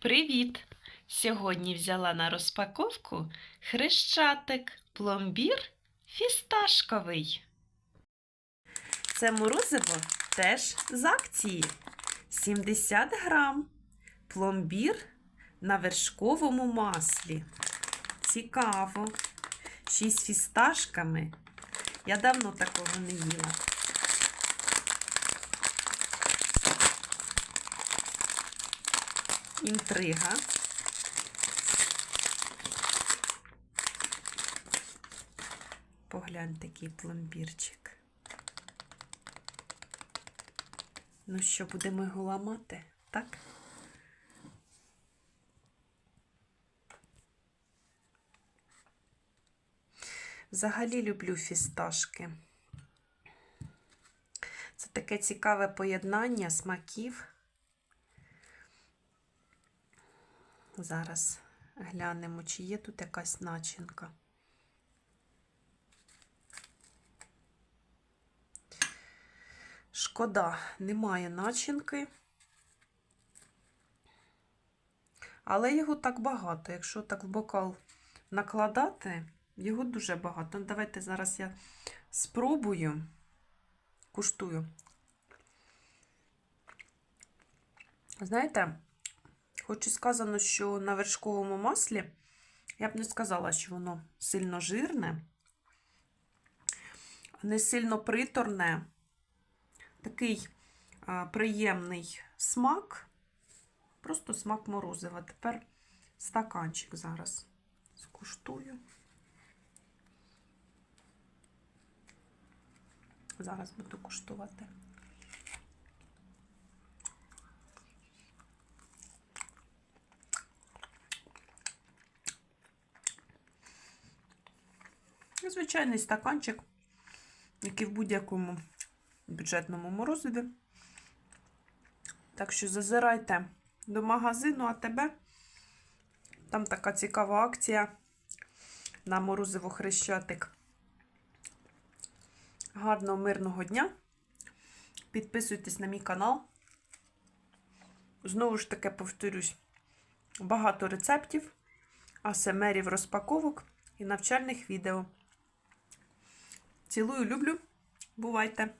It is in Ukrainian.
Привіт! Сьогодні взяла на розпаковку хрещатик, пломбір фісташковий. Це морозиво теж з акції. 70 грам. Пломбір на вершковому маслі. Цікаво. Ще з фісташками. Я давно такого не їла. Інтрига. Поглянь такий пломбірчик. Ну що, будемо його ламати, так? Взагалі люблю фісташки. Це таке цікаве поєднання смаків. Зараз глянемо, чи є тут якась начинка. Шкода, немає начинки. Але його так багато. Якщо так в бокал накладати, його дуже багато. Ну, давайте зараз я спробую, куштую. Знаєте, Хоч і сказано, що на вершковому маслі, я б не сказала, що воно сильно жирне, не сильно приторне, такий приємний смак, просто смак морозива. Тепер стаканчик зараз скуштую. Зараз буду куштувати. Звичайний стаканчик, який в будь-якому бюджетному морозиві. Так що зазирайте до магазину АТБ. Там така цікава акція на морозиво хрещатик. Гарного мирного дня. Підписуйтесь на мій канал. Знову ж таки, повторюсь, багато рецептів, асмрів розпаковок і навчальних відео. Цілую, люблю. Бувайте!